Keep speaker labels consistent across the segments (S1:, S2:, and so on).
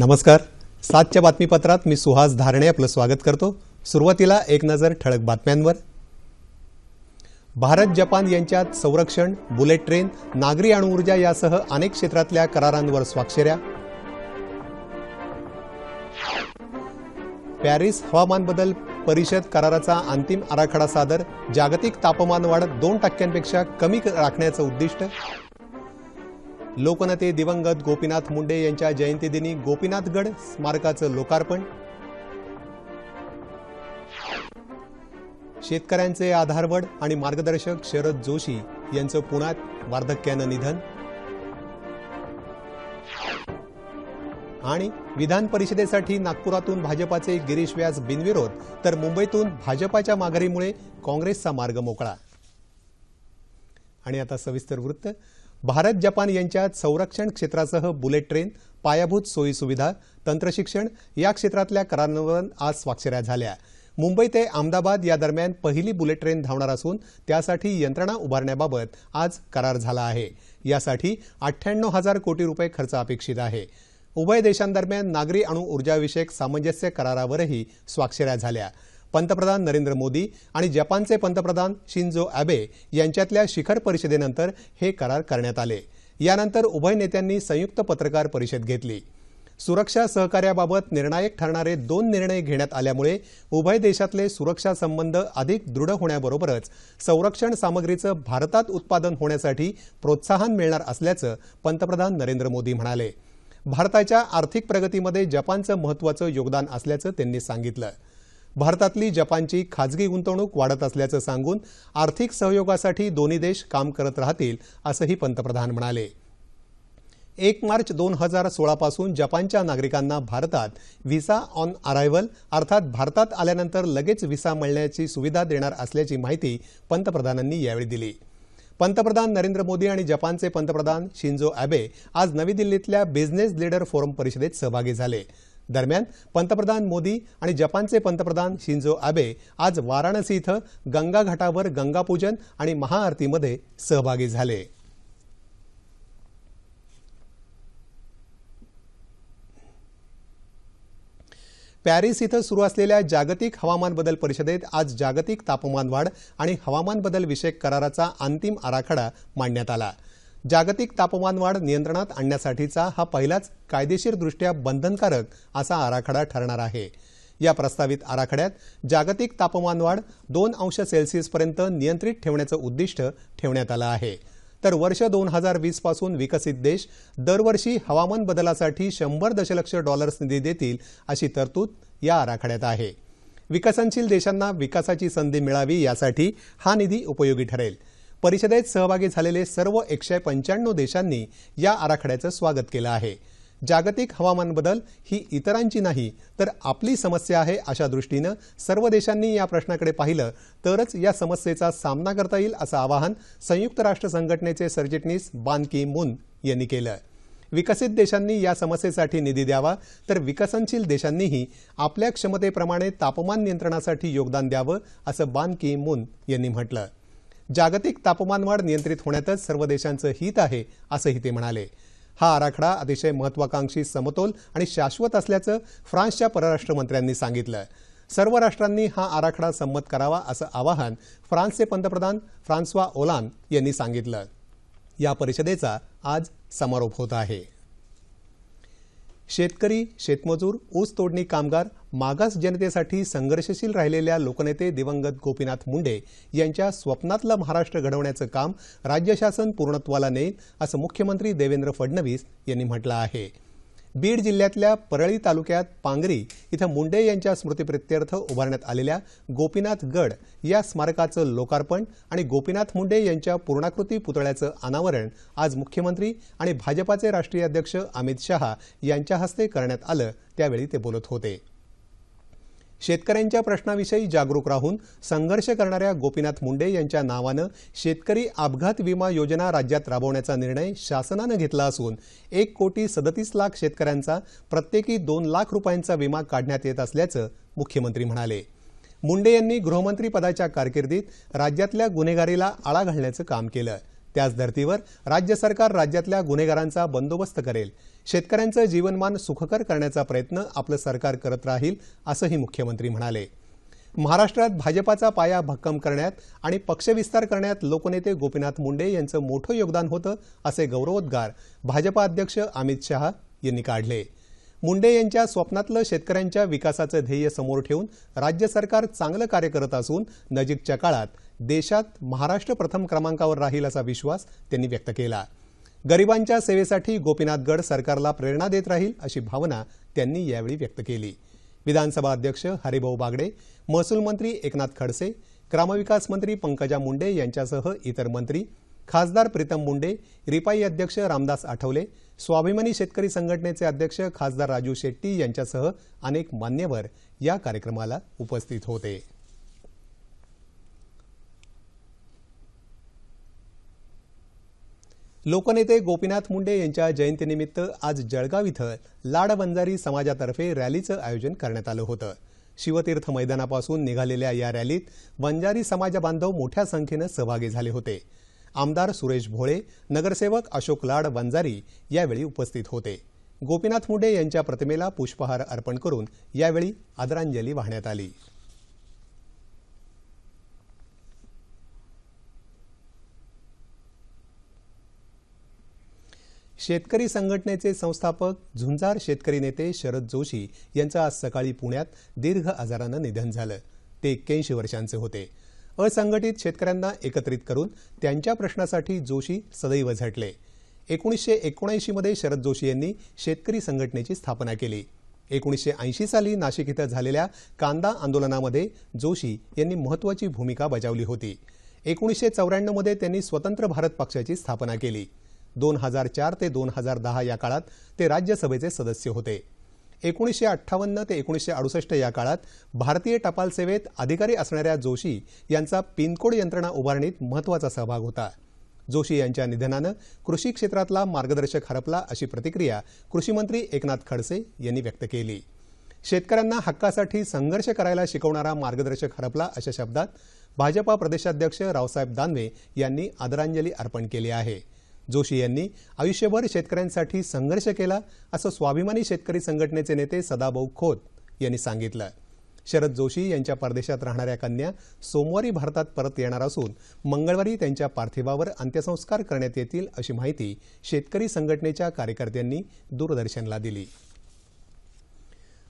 S1: नमस्कार सातच्या बातमीपत्रात मी सुहास धारणे आपलं स्वागत करतो सुरुवातीला एक नजर ठळक बातम्यांवर भारत जपान यांच्यात संरक्षण बुलेट ट्रेन नागरी अणुऊर्जा यासह अनेक क्षेत्रातल्या करारांवर स्वाक्षऱ्या पॅरिस हवामान बदल परिषद कराराचा अंतिम आराखडा सादर जागतिक तापमान वाढ दोन टक्क्यांपेक्षा कमी राखण्याचं उद्दिष्ट लोकनेते दिवंगत गोपीनाथ मुंडे यांच्या जयंतीदिनी गोपीनाथगड स्मारकाचं लोकार्पण शेतकऱ्यांचे आधारवड आणि मार्गदर्शक शरद जोशी यांचं पुण्यात वार्धक्यानं निधन आणि विधान परिषदेसाठी नागपुरातून भाजपाचे गिरीश व्यास बिनविरोध तर मुंबईतून भाजपाच्या माघारीमुळे काँग्रेसचा मार्ग मोकळा आणि आता सविस्तर वृत्त भारत जपान यांच्यात संरक्षण क्षेत्रासह बुलेट ट्रेन पायाभूत सोयीसुविधा तंत्रशिक्षण या क्षेत्रातल्या करारांवर आज स्वाक्षऱ्या झाल्या मुंबई ते अहमदाबाद या दरम्यान पहिली बुलेट ट्रेन धावणार असून त्यासाठी यंत्रणा उभारण्याबाबत आज करार झाला आहे यासाठी अठ्ठ्याण्णव हजार कोटी रुपये खर्च अपेक्षित आहे उभय देशांदरम्यान नागरी अणु ऊर्जाविषयक सामंजस्य करारावरही स्वाक्षऱ्या झाल्या पंतप्रधान नरेंद्र मोदी आणि जपानचे पंतप्रधान शिंजो अॅबे यांच्यातल्या शिखर परिषदेनंतर हे करार करण्यात आले यानंतर उभय नेत्यांनी संयुक्त पत्रकार परिषद घेतली सुरक्षा सहकार्याबाबत निर्णायक ठरणारे दोन निर्णय घेण्यात आल्यामुळे उभय देशातले सुरक्षा संबंध अधिक दृढ होण्याबरोबरच संरक्षण सामग्रीचं भारतात उत्पादन होण्यासाठी प्रोत्साहन मिळणार असल्याचं पंतप्रधान नरेंद्र मोदी म्हणाले भारताच्या आर्थिक प्रगतीमध्ये जपानचं महत्त्वाचं योगदान असल्याचं त्यांनी सांगितलं भारतातली जपानची खाजगी गुंतवणूक वाढत असल्याचं सांगून आर्थिक सहयोगासाठी दोन्ही देश काम करत राहतील असंही पंतप्रधान म्हणाले एक मार्च दोन हजार सोळापासून जपानच्या नागरिकांना भारतात व्हिसा ऑन अरायव्हल अर्थात भारतात आल्यानंतर लगेच व्हिसा मिळण्याची सुविधा देणार असल्याची माहिती पंतप्रधानांनी यावेळी दिली पंतप्रधान नरेंद्र मोदी आणि जपानचे पंतप्रधान शिंजो अॅबे आज नवी दिल्लीतल्या बिझनेस लीडर फोरम परिषदेत सहभागी झाले दरम्यान पंतप्रधान मोदी आणि जपानचे पंतप्रधान शिंजो आबे आज वाराणसी इथं गंगा घाटावर गंगापूजन आणि महाआरतीमध्ये सहभागी झाले पॅरिस इथं सुरू असलेल्या जागतिक हवामान बदल परिषदेत आज जागतिक तापमान वाढ आणि हवामान बदल विषयक कराराचा अंतिम आराखडा मांडण्यात आला जागतिक तापमानवाढ नियंत्रणात आणण्यासाठीचा हा पहिलाच कायदेशीरदृष्ट्या बंधनकारक असा आराखडा ठरणार आहे या प्रस्तावित आराखड्यात जागतिक तापमानवाढ दोन अंश सेल्सिअसपर्यंत नियंत्रित ठेवण्याचं उद्दिष्ट ठेवण्यात आलं आहे तर वर्ष दोन हजार वीसपासून विकसित देश दरवर्षी हवामान बदलासाठी शंभर दशलक्ष डॉलर्स निधी देतील अशी तरतूद या आराखड्यात आहे विकसनशील देशांना विकासाची संधी मिळावी यासाठी हा निधी उपयोगी ठरेल परिषदेत सहभागी झालेले सर्व एकशे पंच्याण्णव देशांनी या आराखड्याचं स्वागत केलं आहे जागतिक हवामान बदल ही इतरांची नाही तर आपली समस्या आहे अशा दृष्टीनं सर्व देशांनी या प्रश्नाकडे पाहिलं तरच या समस्येचा सामना करता येईल असं आवाहन संयुक्त राष्ट्र संघटनेचे सरचिटणीस बान की मून यांनी केलं विकसित देशांनी या समस्येसाठी निधी द्यावा तर विकसनशील देशांनीही आपल्या क्षमतेप्रमाणे तापमान नियंत्रणासाठी योगदान द्यावं असं बान की मून यांनी म्हटलं जागतिक तापमानवाढ नियंत्रित होण्यातच सर्व देशांचं हित आहे असंही ते म्हणाले हा आराखडा अतिशय महत्वाकांक्षी समतोल आणि शाश्वत असल्याचं फ्रान्सच्या परराष्ट्र मंत्र्यांनी सांगितलं सर्व राष्ट्रांनी हा आराखडा संमत करावा असं आवाहन फ्रान्सचे पंतप्रधान फ्रान्सवा ओलान यांनी सांगितलं या परिषदेचा आज समारोप होत आहे शेतकरी शेतमजूर ऊस तोडणी कामगार मागास जनतेसाठी संघर्षशील राहिलेल्या लोकनेते दिवंगत गोपीनाथ मुंडे यांच्या स्वप्नातलं महाराष्ट्र घडवण्याचं काम राज्य शासन पूर्णत्वाला नेईल असं मुख्यमंत्री देवेंद्र फडणवीस यांनी म्हटलं आहे बीड जिल्ह्यातल्या परळी तालुक्यात पांगरी इथं मुंडे यांच्या स्मृतीप्रित्यर्थ उभारण्यात आलेल्या गोपीनाथ गड या स्मारकाचं लोकार्पण आणि गोपीनाथ मुंडे यांच्या पूर्णाकृती पुतळ्याचं अनावरण आज मुख्यमंत्री आणि भाजपाचे राष्ट्रीय अध्यक्ष अमित शहा यांच्या हस्ते करण्यात आलं त्यावेळी ते बोलत होते शेतकऱ्यांच्या प्रश्नाविषयी जागरूक राहून संघर्ष करणाऱ्या गोपीनाथ मुंडे यांच्या नावानं शेतकरी अपघात विमा योजना राज्यात राबवण्याचा निर्णय शासनानं घेतला असून एक कोटी सदतीस लाख शेतकऱ्यांचा प्रत्येकी दोन लाख रुपयांचा विमा काढण्यात येत असल्याचं मुख्यमंत्री म्हणाले मुंडे यांनी गृहमंत्री पदाच्या कारकिर्दीत राज्यातल्या गुन्हेगारीला आळा घालण्याचं काम केलं त्याच धर्तीवर राज्य सरकार राज्यातल्या गुन्हेगारांचा बंदोबस्त करेल शेतकऱ्यांचं जीवनमान सुखकर करण्याचा प्रयत्न आपलं सरकार करत राहील असंही मुख्यमंत्री म्हणाले महाराष्ट्रात भाजपाचा पाया भक्कम करण्यात आणि पक्षविस्तार करण्यात लोकनेते गोपीनाथ मुंडे यांचं मोठं योगदान होतं असे गौरवोद्गार भाजपा अध्यक्ष अमित शहा यांनी काढले मुंडे यांच्या स्वप्नातलं शेतकऱ्यांच्या विकासाचं ध्येय समोर ठेवून राज्य सरकार चांगलं कार्य करत असून नजीकच्या काळात देशात महाराष्ट्र प्रथम क्रमांकावर राहील असा विश्वास त्यांनी व्यक्त केला गरिबांच्या सेवेसाठी गोपीनाथगड सरकारला प्रेरणा देत राहील अशी भावना त्यांनी यावेळी व्यक्त केली विधानसभा अध्यक्ष हरिभाऊ बागडे महसूल मंत्री एकनाथ खडसे ग्रामविकास मंत्री पंकजा मुंडे यांच्यासह इतर मंत्री खासदार प्रीतम मुंडे रिपाई अध्यक्ष रामदास आठवले स्वाभिमानी शेतकरी संघटनेचे अध्यक्ष खासदार राजू शेट्टी यांच्यासह अनेक मान्यवर या कार्यक्रमाला उपस्थित होते लोकनेते गोपीनाथ मुंडे यांच्या जयंतीनिमित्त आज जळगाव इथं लाड बंजारी समाजातर्फे रॅलीचं आयोजन करण्यात आलं होतं शिवतीर्थ मैदानापासून निघालेल्या या रॅलीत बंजारी समाजबांधव मोठ्या संख्येनं सहभागी झाले होते आमदार सुरेश भोळे नगरसेवक अशोक लाड बंजारी यावेळी उपस्थित होते गोपीनाथ मुंडे यांच्या प्रतिमेला पुष्पहार अर्पण करून यावेळी आदरांजली वाहण्यात आली शेतकरी संघटनेचे संस्थापक झुंजार शेतकरी नेते शरद जोशी यांचं आज सकाळी पुण्यात दीर्घ आजारानं निधन झालं ते एक्क्याऐंशी वर्षांचे होते असंघटित शेतकऱ्यांना एकत्रित करून त्यांच्या प्रश्नासाठी जोशी सदैव झटले एकोणीसशे एकोणऐंशीमध्ये शरद जोशी यांनी शेतकरी संघटनेची स्थापना केली एकोणीसशे ऐंशी साली नाशिक इथं झालेल्या कांदा आंदोलनामध्ये जोशी यांनी महत्त्वाची भूमिका बजावली होती एकोणीसशे चौऱ्याण्णवमध्ये त्यांनी स्वतंत्र भारत पक्षाची स्थापना केली दोन हजार चार ते दोन हजार दहा या काळात ते राज्यसभेचे सदस्य होते एकोणीसशे अठ्ठावन्न ते एकोणीसशे अडुसष्ट या काळात भारतीय टपाल सेवेत अधिकारी असणाऱ्या जोशी यांचा पिनकोड यंत्रणा उभारणीत महत्त्वाचा सहभाग होता जोशी यांच्या निधनानं कृषी क्षेत्रातला मार्गदर्शक हरपला अशी प्रतिक्रिया कृषीमंत्री एकनाथ खडसे यांनी व्यक्त केली शेतकऱ्यांना हक्कासाठी संघर्ष करायला शिकवणारा मार्गदर्शक हरपला अशा शब्दात भाजपा प्रदेशाध्यक्ष रावसाहेब दानवे यांनी आदरांजली अर्पण केली आहे जोशी यांनी आयुष्यभर शेतकऱ्यांसाठी संघर्ष केला असं स्वाभिमानी शेतकरी संघटनेचे नेते सदाभाऊ खोत यांनी सांगितलं शरद जोशी यांच्या परदेशात राहणाऱ्या कन्या सोमवारी भारतात परत येणार असून मंगळवारी त्यांच्या पार्थिवावर अंत्यसंस्कार करण्यात येतील अशी माहिती शेतकरी संघटनेच्या कार्यकर्त्यांनी दूरदर्शनला दिली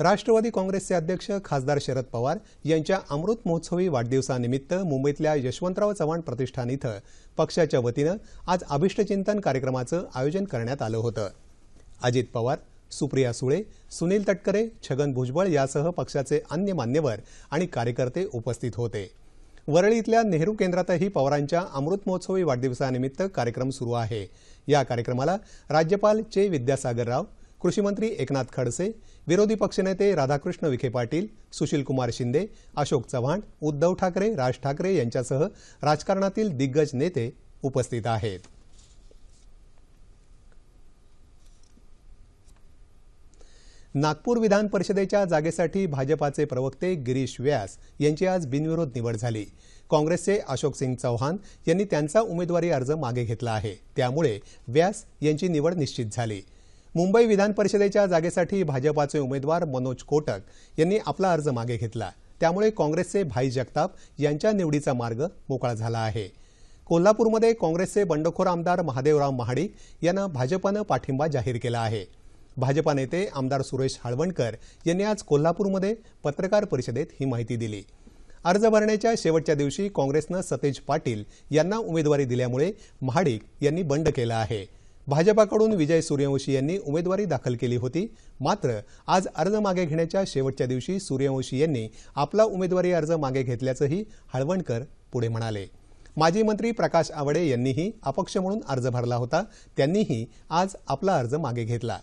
S1: राष्ट्रवादी काँग्रेसचे अध्यक्ष खासदार शरद पवार यांच्या अमृत महोत्सवी वाढदिवसानिमित्त मुंबईतल्या यशवंतराव चव्हाण प्रतिष्ठान इथं पक्षाच्या वतीनं आज अभिष्टचिंतन कार्यक्रमाचं आयोजन करण्यात आलं होतं अजित पवार सुप्रिया सुळे सुनील तटकरे छगन भुजबळ यासह पक्षाचे अन्य मान्यवर आणि कार्यकर्ते उपस्थित होते वरळी इथल्या नेहरू केंद्रातही पवारांच्या अमृत महोत्सवी वाढदिवसानिमित्त कार्यक्रम सुरू आहे या कार्यक्रमाला राज्यपाल चे विद्यासागर राव कृषीमंत्री एकनाथ खडसे विरोधी पक्षनेते राधाकृष्ण विखे पाटील सुशीलकुमार शिंदे अशोक चव्हाण उद्धव ठाकरे राज ठाकरे यांच्यासह राजकारणातील दिग्गज नेते उपस्थित आहेत नागपूर विधान परिषदेच्या जागेसाठी भाजपाचे प्रवक्ते गिरीश व्यास यांची आज बिनविरोध निवड झाली काँग्रेसचे अशोक सिंग चौहान यांनी त्यांचा उमेदवारी अर्ज मागे घेतला आहे त्यामुळे व्यास यांची निवड निश्चित झाली मुंबई विधान परिषदेच्या जागेसाठी भाजपाचे उमेदवार मनोज कोटक यांनी आपला अर्ज मागे घेतला त्यामुळे काँग्रेसचे भाई जगताप यांच्या निवडीचा मार्ग मोकळा झाला आहे कोल्हापूरमध्ये काँग्रेसचे बंडखोर आमदार महादेवराव महाडिक यांना भाजपानं पाठिंबा जाहीर केला आहे भाजपा नेते आमदार सुरेश हाळवणकर यांनी आज कोल्हापूरमध्ये पत्रकार परिषदेत ही माहिती दिली अर्ज भरण्याच्या शेवटच्या दिवशी काँग्रेसनं सतेज पाटील यांना उमेदवारी दिल्यामुळे महाडिक यांनी बंड केला आहे भाजपाकडून विजय सूर्यवंशी यांनी उमेदवारी दाखल केली होती मात्र आज अर्ज मागे घेण्याच्या शेवटच्या दिवशी सूर्यवंशी यांनी आपला उमेदवारी अर्ज मागे घेतल्याचंही हळवणकर पुढे म्हणाले माजी मंत्री प्रकाश आवडे यांनीही अपक्ष म्हणून अर्ज भरला होता त्यांनीही आज आपला अर्ज मागे घेतला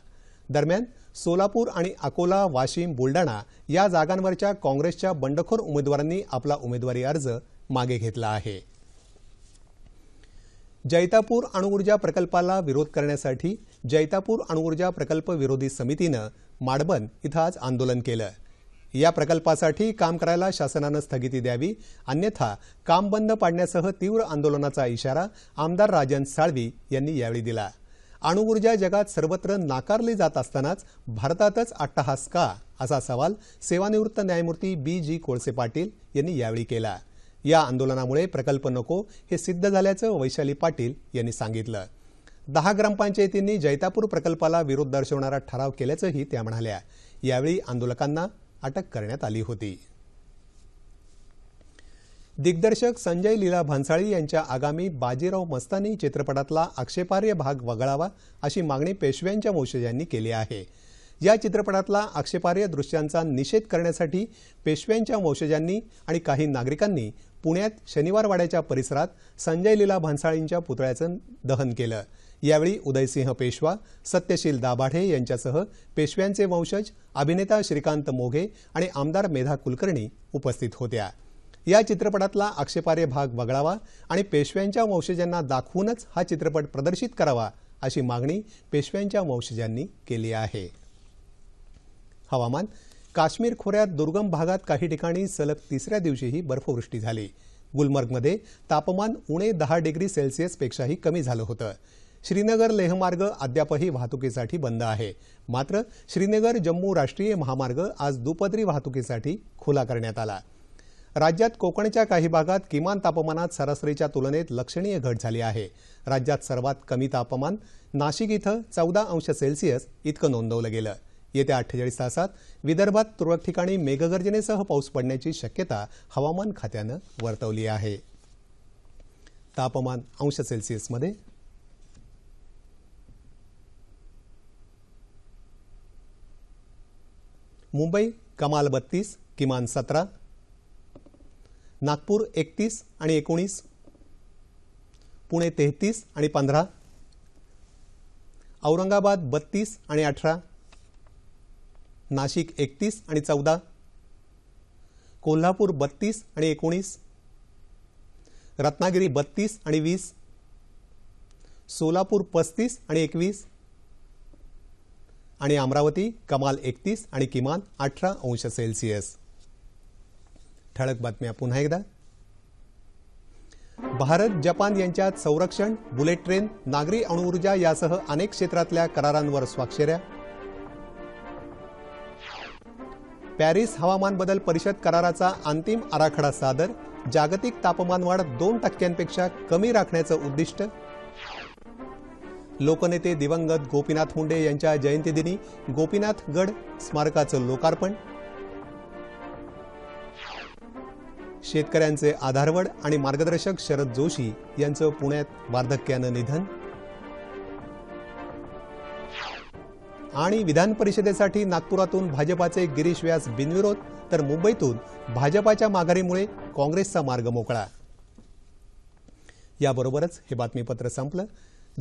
S1: दरम्यान सोलापूर आणि अकोला वाशिम बुलडाणा या जागांवरच्या काँग्रेसच्या बंडखोर उमेदवारांनी आपला उमेदवारी अर्ज मागे घेतला आहे जैतापूर अणुऊर्जा प्रकल्पाला विरोध करण्यासाठी जैतापूर अणुऊर्जा प्रकल्प विरोधी समितीनं माडबन इथं आज आंदोलन केलं या प्रकल्पासाठी काम करायला शासनानं स्थगिती द्यावी अन्यथा काम बंद पाडण्यासह तीव्र आंदोलनाचा इशारा आमदार राजन साळवी यांनी यावेळी दिला अणुऊर्जा जगात सर्वत्र नाकारली जात असतानाच भारतातच अट्टहास का असा सवाल सेवानिवृत्त न्यायमूर्ती बी जी कोळसे पाटील यांनी यावेळी केला या आंदोलनामुळे प्रकल्प नको हे सिद्ध झाल्याचं वैशाली पाटील यांनी सांगितलं दहा ग्रामपंचायतींनी जैतापूर प्रकल्पाला विरोध दर्शवणारा ठराव केल्याचंही त्या म्हणाल्या यावेळी आंदोलकांना अटक करण्यात आली होती दिग्दर्शक संजय लीला भन्साळी यांच्या आगामी बाजीराव मस्तानी चित्रपटातला आक्षेपार्ह भाग वगळावा अशी मागणी पेशव्यांच्या वंशजांनी केली आहे या चित्रपटातला आक्षेपार्ह दृश्यांचा निषेध करण्यासाठी पेशव्यांच्या वंशजांनी आणि काही नागरिकांनी पुण्यात शनिवारवाड्याच्या परिसरात संजय लीला भानसाळींच्या पुतळ्याचं दहन केलं यावेळी उदयसिंह पेशवा सत्यशील दाभाडे यांच्यासह पेशव्यांचे वंशज अभिनेता श्रीकांत मोघे आणि आमदार मेधा कुलकर्णी उपस्थित होत्या या चित्रपटातला आक्षेपार्ह भाग वगळावा आणि पेशव्यांच्या वंशजांना दाखवूनच हा चित्रपट प्रदर्शित करावा अशी मागणी पेशव्यांच्या वंशजांनी केली आहे हवामान काश्मीर खोऱ्यात दुर्गम भागात काही ठिकाणी सलग तिसऱ्या दिवशीही बर्फवृष्टी झाली गुलमर्गमध्ये तापमान उणे दहा डिग्री सेल्सिअसपेक्षाही कमी झालं होतं श्रीनगर लेह मार्ग अद्यापही वाहतुकीसाठी बंद आहे मात्र श्रीनगर जम्मू राष्ट्रीय महामार्ग आज दुपदरी वाहतुकीसाठी खुला करण्यात आला राज्यात कोकणच्या काही भागात किमान तापमानात सरासरीच्या तुलनेत लक्षणीय घट झाली आहे राज्यात सर्वात कमी तापमान नाशिक इथं चौदा अंश सेल्सिअस इतकं नोंदवलं गेलं येत्या अठ्ठेचाळीस तासात विदर्भात तुरळक ठिकाणी मेघगर्जनेसह पाऊस पडण्याची शक्यता हवामान खात्यानं वर्तवली आहे तापमान अंश सेल्सिअसमध्ये मुंबई कमाल बत्तीस किमान सतरा नागपूर एकतीस आणि एकोणीस पुणे तेहतीस आणि पंधरा औरंगाबाद बत्तीस आणि अठरा नाशिक एकतीस आणि चौदा कोल्हापूर बत्तीस आणि एकोणीस रत्नागिरी बत्तीस आणि वीस सोलापूर पस्तीस आणि एकवीस आणि अमरावती कमाल एकतीस आणि किमान अठरा अंश सेल्सिअस ठळक बातम्या पुन्हा एकदा भारत जपान यांच्यात संरक्षण बुलेट ट्रेन नागरी अणुऊर्जा यासह अनेक क्षेत्रातल्या करारांवर स्वाक्षऱ्या पॅरिस हवामान बदल परिषद कराराचा अंतिम आराखडा सादर जागतिक तापमान वाढ दोन टक्क्यांपेक्षा कमी राखण्याचं उद्दिष्ट लोकनेते दिवंगत गोपीनाथ मुंडे यांच्या जयंतीदिनी गोपीनाथ गड स्मारकाचं लोकार्पण शेतकऱ्यांचे आधारवड आणि मार्गदर्शक शरद जोशी यांचं पुण्यात वार्धक्यानं निधन आणि विधान परिषदेसाठी नागपुरातून भाजपाचे गिरीश व्यास बिनविरोध तर मुंबईतून भाजपाच्या माघारीमुळे काँग्रेसचा मार्ग मोकळा याबरोबरच हे बातमीपत्र संपलं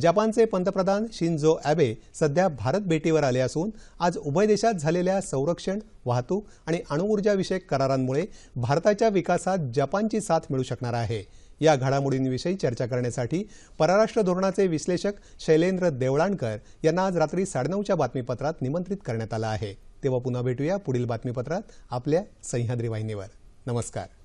S1: जपानचे पंतप्रधान शिंजो अॅबे सध्या भारत भेटीवर आले असून आज उभय देशात झालेल्या संरक्षण वाहतूक आणि अणुऊर्जाविषयक करारांमुळे भारताच्या विकासात जपानची साथ मिळू शकणार आहे या घडामोडींविषयी चर्चा करण्यासाठी परराष्ट्र धोरणाचे विश्लेषक शैलेंद्र देवळाणकर यांना आज रात्री साडेनऊच्या बातमीपत्रात निमंत्रित करण्यात आलं आहे तेव्हा पुन्हा भेटूया पुढील बातमीपत्रात आपल्या सह्याद्री वाहिनीवर नमस्कार